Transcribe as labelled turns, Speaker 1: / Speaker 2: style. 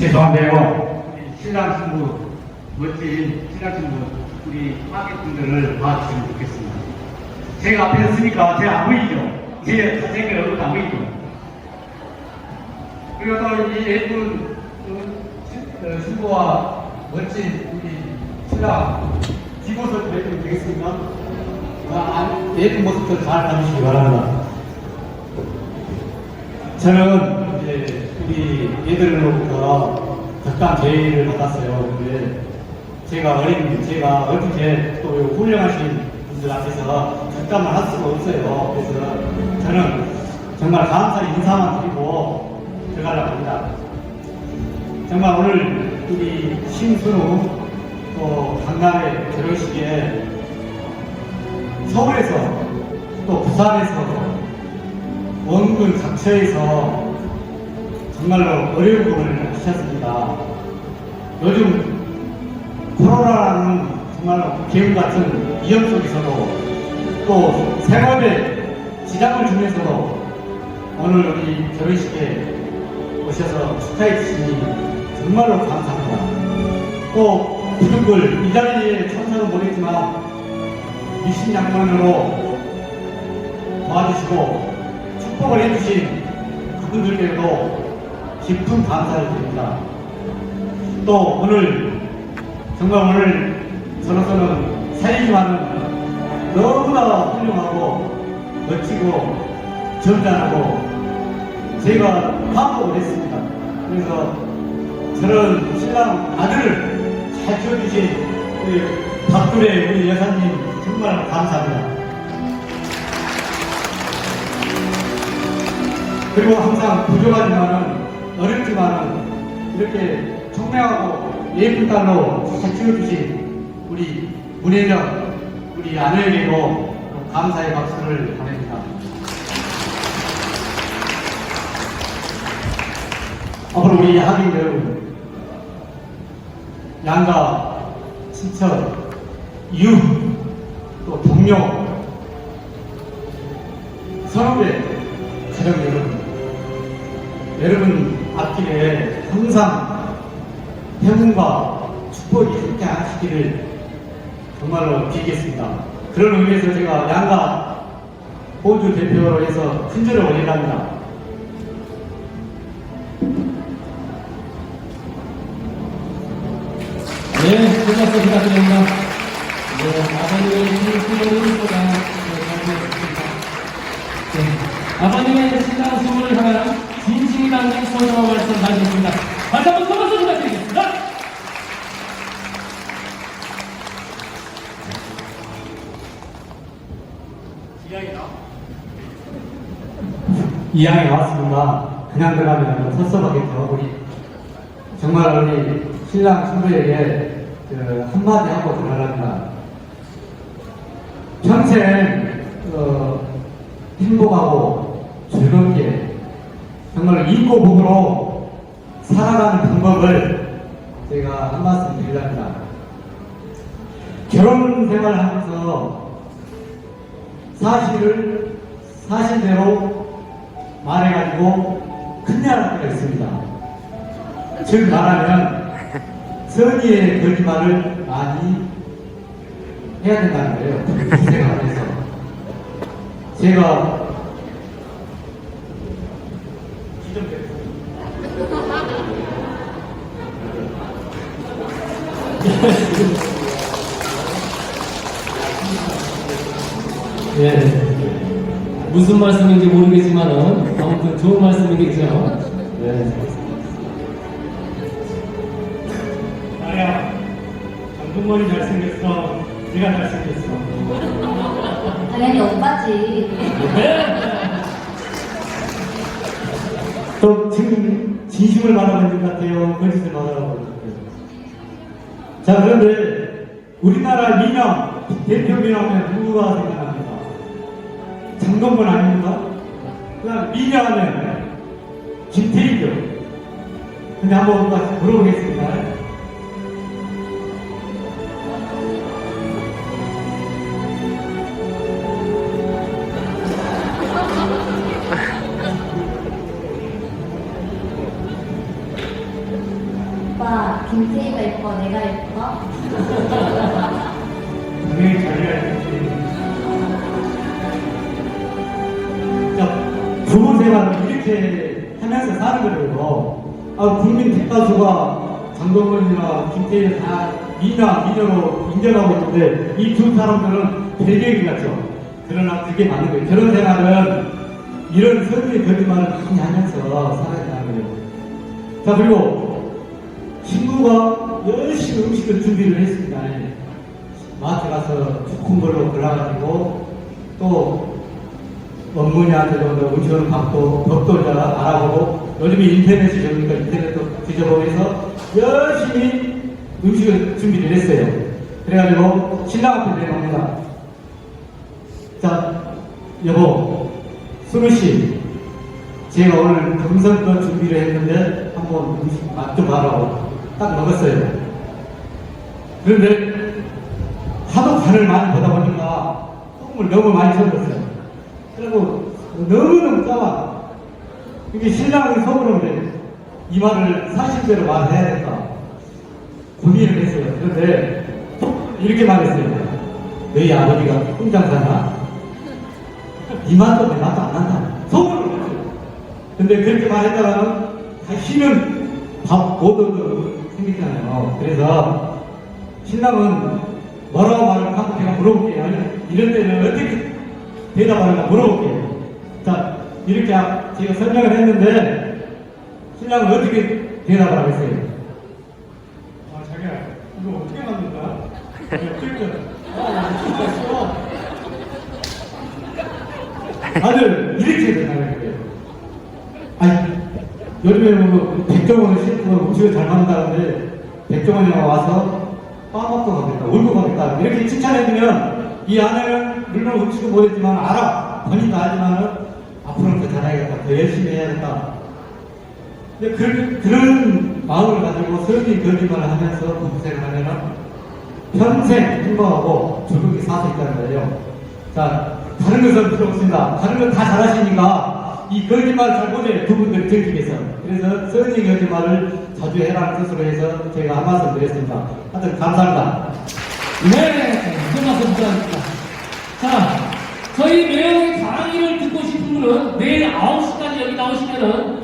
Speaker 1: 죄송한데요. 신랑 신부, 멋진 신랑 신부, 우리 하객분들을 봐주시면 좋겠습니다. 제가 앞에 있으니까 제안 보이죠? 제, 제 얼굴 안 보이죠? 그리고 또 이 예쁜 어, 신- 어, 신부와 멋진 우리 신랑 뒷모습 보여드리면 되겠습니까? 아, 아, 예쁜 모습도 잘 담으시기 바랍니다. 저는 이제 우리 얘들로부터 적당 제의를 받았어요. 근데 제가 어린, 제가 어떻게 또 훌륭하신 분들 앞에서 적당을 할 수가 없어요. 그래서 저는 정말 감사의 인사만 드리고 들어가려고 합니다. 정말 오늘 우리 신순우 또 강남의 결혼식에 서울에서 또 부산에서 원군 각처에서 정말로 어려운 부분을 하셨습니다. 요즘 코로나라는 정말로 기운 같은 위험 속에서도 또 생활에 지장을 주면서도 오늘 우리 결혼식에 오셔서 축하해 주시니 정말로 감사합니다. 또 부득을 이 자리에 참석은 못했지만 미신양만으로 도와주시고 축복을 해주신 그분들께도 깊은 감사를 드립니다. 또 오늘 정말 오늘 저로서는 사이지만은 너무나 훌륭하고 멋지고 점잖하고 제가 감동을 했습니다. 그래서 저런 신랑 아들을 잘 키워주신 우리 박두래 우리 여사님 정말 감사합니다. 그리고 항상 부족하지만은 어렵지만은 이렇게 청명하고 예쁜 딸로 잘 키워주신 우리 문혜정 우리 아내에게도 감사의 박수를 보냅니다. 앞으로 우리 하객 여러분 양가 친척 이웃 또 동료 선후배 가정 여러분 여러분 앞길에 항상 행운과 축복이 함께 하시기를 정말로 빌겠습니다. 그런 의미에서 제가 양가 호주 대표로 해서 큰절을 올리랍니다.
Speaker 2: 네, 끝났어 부탁드립니다. 네, 아버님의 신부를 보다 잘보셨습니다 네, 아버님의 신랑 수문을 향하여 담긴 소중한 말씀 하셨습니다. 다시 한번 큰 박수 부탁드리겠습니다.
Speaker 1: 이양이 나왔습니다. 그냥 들어가면 섭섭하겠죠. 우리 정말 우리 신랑 신부에게 그 한마디 하고 들어갑니다. 평생 어, 행복하고 즐겁게 정말 인고 복으로 살아가는 방법을 제가 한 말씀 드리랍니다. 결혼 생활을 하면서 사실을 사실대로 말해가지고 큰일 날 때가 있습니다. 즉 말하면 선의의 거짓말을 많이 해야 된다는 거예요. 이 생활에서 제가
Speaker 2: 네. 무슨 말씀인지 모르겠지만은 아무튼 좋은 말씀이겠죠. 네.
Speaker 1: 나야 정동원이 잘생겼어. 네가 잘생겼어.
Speaker 3: 당연히 오빠지.
Speaker 1: 또 지금 진심을 말하는 것 같아요. 거짓을 말하라고. 자, 그런데 우리나라 미남, 대표 미남은 누구가 생각납니까? 장동건 아닙니까? 그다음 미녀하면 김태희죠. 근데 한번 물어보겠습니다.
Speaker 3: 김태희가 예뻐, 내가 예뻐?
Speaker 1: 있겠지. 자, 부부 생활을 이렇게 하면서 사는 거예요. 아, 국민 대다수가 장동건이나 김태희를 다 미나, 미녀로 인정하고 있는데 이 두 사람들은 배경이 같죠. 그러나 그게 맞는 거예요. 결혼 생활은 이런 선의의 거짓말을 많이 하면서 살아야 되는 거예요. 자, 그리고 친구가 열심히 음식을 준비를 했습니다. 마트 가서 좋은 걸로 골라가지고 또뭐 음식을 받고 잘 알아보고 요즘에 인터넷이 좋으니까 인터넷도 뒤져보면서 열심히 음식을 준비를 했어요. 그래가지고 신랑 앞에 내놓습니다. 자, 여보, 수루 씨, 제가 오늘 금성껏 준비를 했는데 한번 맛 좀 봐라고 딱 먹었어요. 그런데 하도 간을 많이 보다 보니까 소금을 너무 많이 쳐넣었어요. 그리고 너무너무 짜와. 이게 신랑이 속으로 그래. 이 말을 사실대로 말해야 될까? 고민을 했어요. 그런데 이렇게 말했어요. 너희 아버지가 혼자 사나? 이 맛도 내 맛도 안 난다. 속으로 그랬어요. 근데 그렇게 말했다가는 다시는 밥못 얻어 생기잖아요. 그래서 신랑은 뭐라고 말을 하고 제가 물어볼게요. 이런 때는 어떻게 대답하는가 물어볼게요. 자, 이렇게 제가 설명을 했는데, 신랑은 어떻게 대답을 하겠어요? 아, 자기야, 이거 어떻게 만든다? 어떻게 아, 아들, 이렇게 대답을 해요. 아니, 여름에 뭐, 백종원을 싣고 음식을 잘 만든다는데, 백종원이가 와서 빠먹고 가겠다, 울고 가겠다, 이렇게 칭찬해주면, 이 아내는 물론 음식을 못했지만, 알아. 본인도 알지만은, 앞으로는 더 잘해야겠다, 더 열심히 해야겠다. 근데 그, 그런 마음을 가지고 설기 거짓말을 하면서 공생을 하면은, 평생 행복하고 즐겁게 살수 있다는 거예요. 자, 다른 것은 필요 없습니다. 다른 건 다 잘하시니까 이 거짓말 잘 못해요. 두 분들 위해서. 그래서 써니 거짓말을 자주 해라는 뜻으로 해서 제가 한 말씀 드렸습니다. 하여튼 감사합니다.
Speaker 2: 네, 부탁드립니다. 자, 저희 매형의 강의를 듣고 싶은 분은 내일 9시까지 여기 나오시면은